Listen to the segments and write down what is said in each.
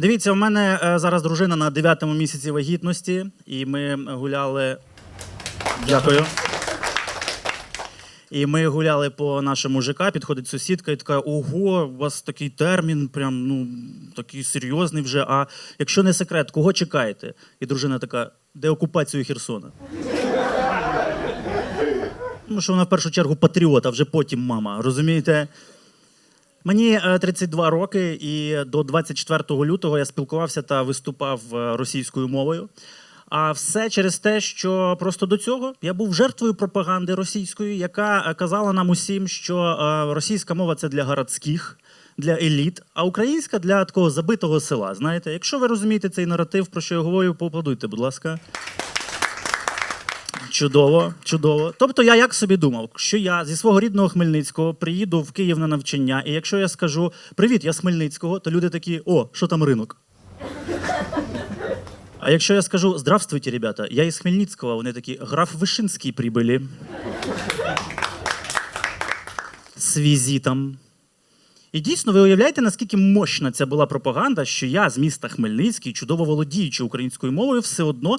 Дивіться, у мене е, зараз дружина на дев'ятому місяці вагітності, і ми гуляли. Дякую. І ми гуляли по нашому ЖК, підходить сусідка і така: ого, у вас такий термін, прям ну такий серйозний вже. А якщо не секрет, кого чекаєте? І дружина така: деокупацію Херсона. Тому що вона в першу чергу патріот, а вже потім мама. Розумієте? Мені е, 32 роки, і до 24 лютого я спілкувався та виступав е, російською мовою. А все через те, що просто до цього я був жертвою пропаганди російської, яка е, казала нам усім, що е, російська мова це для городських, для еліт, а українська для такого забитого села. Знаєте, якщо ви розумієте цей наратив, про що я говорю, поаплодуйте, будь ласка. Чудово, чудово. Тобто я як собі думав, що я зі свого рідного Хмельницького приїду в Київ на навчання, і якщо я скажу Привіт, я з Хмельницького, то люди такі: О, що там ринок? А якщо я скажу Здравствуйте, ребята, я із Хмельницького, вони такі граф Вишинський прибыли. З візитом. І дійсно, ви уявляєте, наскільки мощна ця була пропаганда, що я з міста Хмельницький, чудово володіючи українською мовою, все одно е,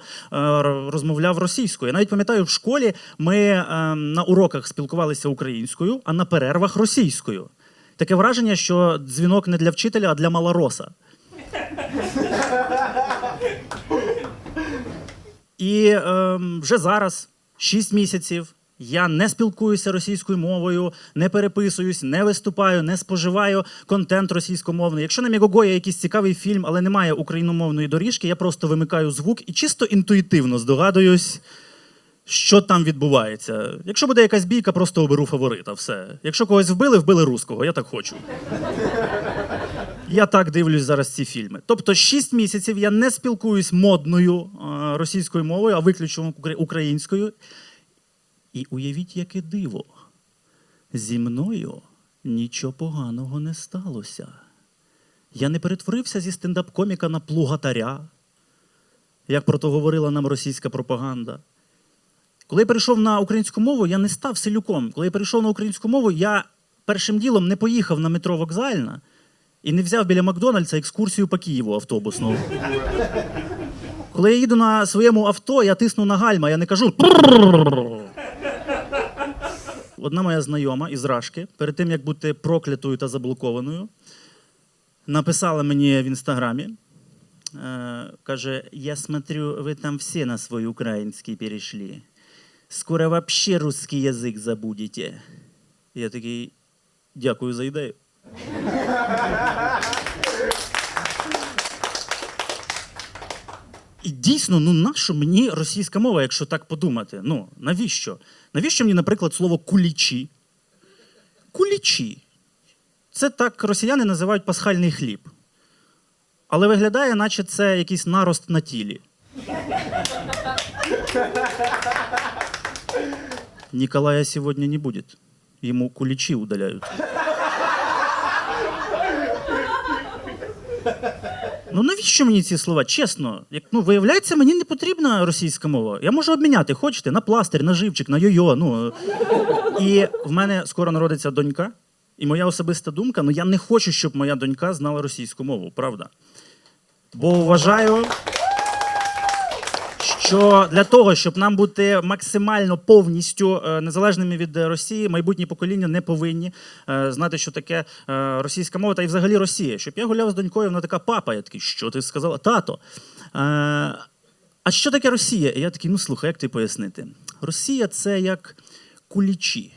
розмовляв російською. Я навіть пам'ятаю, в школі ми е, на уроках спілкувалися українською, а на перервах російською. Таке враження, що дзвінок не для вчителя, а для малороса. І е, вже зараз, 6 місяців, я не спілкуюся російською мовою, не переписуюсь, не виступаю, не споживаю контент російськомовний. Якщо на Мігого є якийсь цікавий фільм, але немає україномовної доріжки, я просто вимикаю звук і чисто інтуїтивно здогадуюсь, що там відбувається. Якщо буде якась бійка, просто оберу фаворита. Все. Якщо когось вбили, вбили руського. Я так хочу. Я так дивлюсь зараз ці фільми. Тобто, 6 місяців я не спілкуюсь модною е, російською мовою, а виключно українською. І уявіть, яке диво. Зі мною нічого поганого не сталося. Я не перетворився зі стендап-коміка на плугатаря, як про то говорила нам російська пропаганда. Коли я перейшов на українську мову, я не став селюком. Коли я перейшов на українську мову, я першим ділом не поїхав на метро вокзальна і не взяв біля Макдональдса екскурсію по Києву автобусну. Коли я їду на своєму авто, я тисну на гальма, я не кажу. Одна моя знайома із Рашки, перед тим як бути проклятою та заблокованою, написала мені в інстаграмі. Е, каже: Я смотрю, ви там всі на свой український перейшли. Скоро вообще русский язик забудете. Я такий, дякую за ідею. І дійсно, ну нащо мені російська мова, якщо так подумати? Ну, навіщо? Навіщо мені, наприклад, слово кулічі? Кулічі. Це так росіяни називають пасхальний хліб. Але виглядає, наче це якийсь нарост на тілі. Николая сегодня не будет. Ему куличи удаляют. Ну навіщо мені ці слова? Чесно, як ну виявляється, мені не потрібна російська мова. Я можу обміняти, хочете, на пластир, на живчик, на йо-йо. Ну і в мене скоро народиться донька, і моя особиста думка: ну я не хочу, щоб моя донька знала російську мову, правда? Бо вважаю, що для того, щоб нам бути максимально повністю е, незалежними від Росії, майбутні покоління не повинні е, знати, що таке е, російська мова та й взагалі Росія. Щоб я гуляв з донькою, вона така папа. Я такий, що ти сказала? Тато. А що таке Росія? І я такий, ну слухай, як ти пояснити? Росія це як кулічі.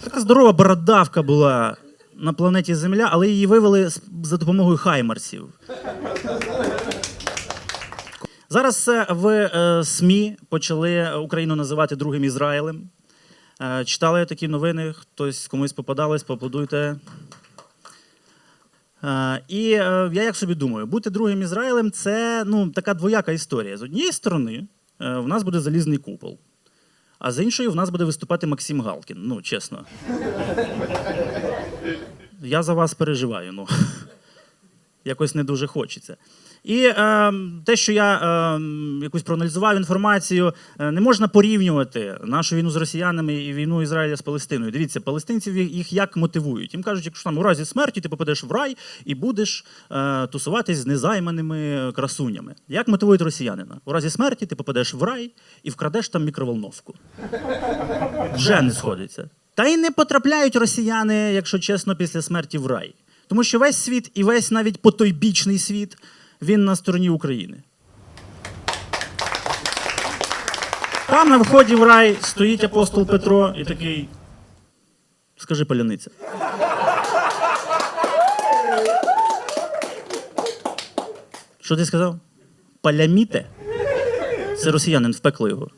Така здорова бородавка була на планеті Земля, але її вивели за допомогою хаймарсів. Зараз в е, СМІ почали Україну називати другим Ізраїлем. Е, читали такі новини, хтось комусь попадалось, поаплодуйте. Е, і я як собі думаю, бути другим Ізраїлем це ну, така двояка історія. З однієї сторони, в нас буде залізний купол, а з іншої в нас буде виступати Максим Галкін. Ну, чесно. Я за вас переживаю, ну. Якось не дуже хочеться. І е, те, що я е, якусь проаналізував інформацію, е, не можна порівнювати нашу війну з росіянами і війну Ізраїля з Палестиною. Дивіться, палестинців їх- як мотивують. Їм кажуть, якщо там у разі смерті ти попадеш в рай і будеш е, тусуватись з незайманими красунями. Як мотивують росіянина? У разі смерті ти попадеш в рай і вкрадеш там мікроволновку. Вже не сходиться. Та й не потрапляють росіяни, якщо чесно, після смерті в рай. Тому що весь світ і весь навіть потойбічний світ він на стороні України. Там на вході в рай стоїть апостол Петро і такий. Скажи паляниця. Що ти сказав? Паляміте? Це росіянин, впекли його.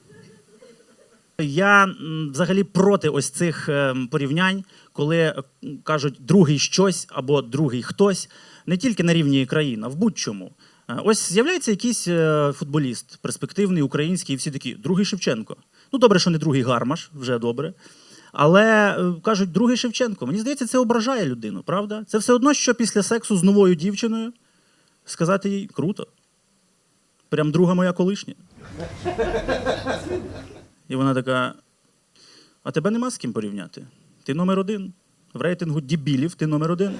Я взагалі проти ось цих ем, порівнянь, коли е, кажуть другий щось або другий хтось, не тільки на рівні країн, а в будь-чому. Е, Ось з'являється якийсь е, футболіст, перспективний, український, і всі такі, другий Шевченко. Ну, добре, що не другий Гармаш, вже добре. Але е, кажуть, другий Шевченко. Мені здається, це ображає людину, правда? Це все одно, що після сексу з новою дівчиною сказати їй круто. Прям друга моя колишня. І вона така: а тебе нема з ким порівняти? Ти номер один. В рейтингу дібілів ти номер один.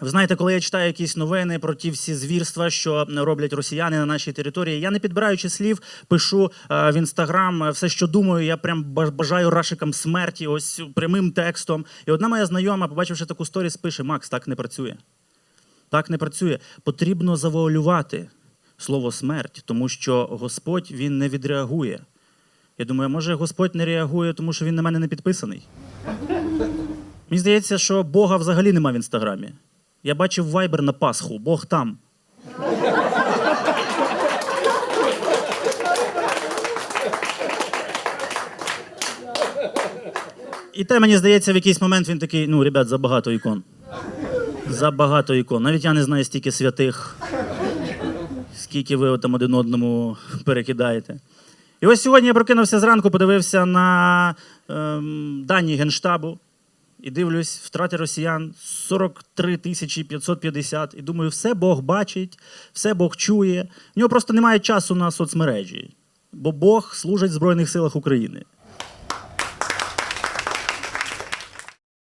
Ви знаєте, коли я читаю якісь новини про ті всі звірства, що роблять росіяни на нашій території, я не підбираючи слів, пишу е, в інстаграм е, все, що думаю. Я прям бажаю рашикам смерті, ось прямим текстом. І одна моя знайома, побачивши таку сторіс, пише: Макс, так не працює. Так не працює. Потрібно завуалювати слово смерть, тому що Господь він не відреагує. Я думаю, може Господь не реагує, тому що він на мене не підписаний. Мені здається, що Бога взагалі нема в інстаграмі. Я бачив вайбер на Пасху, Бог там. І те, мені здається, в якийсь момент він такий: ну, ребят, забагато ікон. Забагато ікон. Навіть я не знаю стільки святих, скільки ви там один одному перекидаєте. І ось сьогодні я прокинувся зранку, подивився на ем, дані Генштабу і дивлюсь, втрати росіян 43 тисячі 550. І думаю, все Бог бачить, все Бог чує. В нього просто немає часу на соцмережі, бо Бог служить в Збройних силах України.